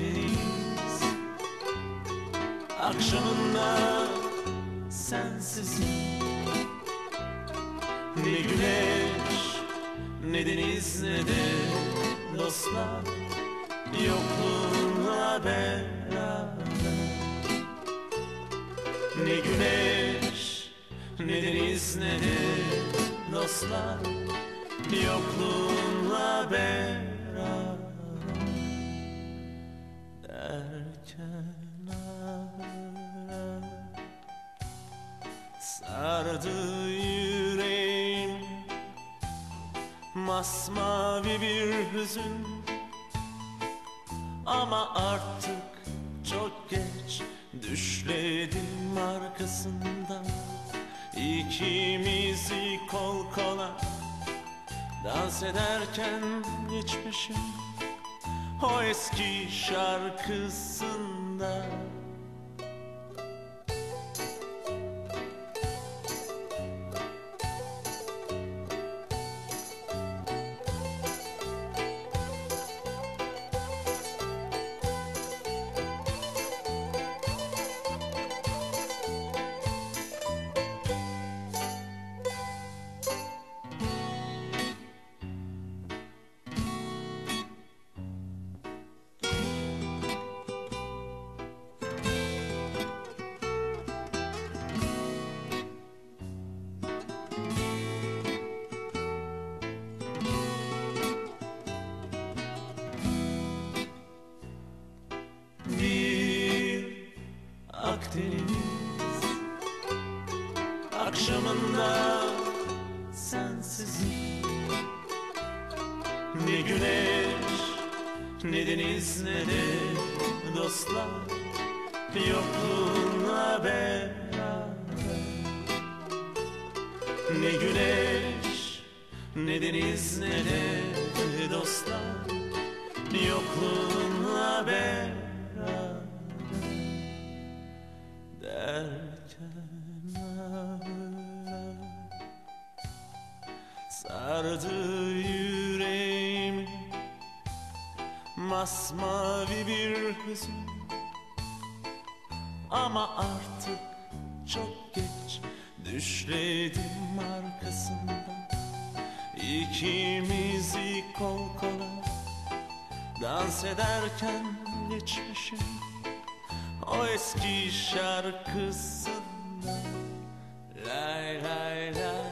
birlikteyiz Akşamında sensizim Ne güneş, ne deniz, ne de dostlar. Yokluğunla beraber. Ne güneş, ne deniz, ne de dostlar. Yokluğunla beraber. Ağlar Sardı yüreğim Masmavi bir hüzün. Ama artık çok geç Düşledim arkasından. İkimizi kol kola Dans ederken geçmişim O eski şarkısında Akdeniz. Akşamında sensizim Ne güneş ne deniz ne de dostlar. Yokluğunla beraber Ne güneş ne deniz ne de dostlar Sardı yüreğim. Masmavi bir hüzün. Ama artık çok geç Düşledim arkasından. İkimizi kol kola Dans ederken geçmişim. O eski şarkısında Lay lay lay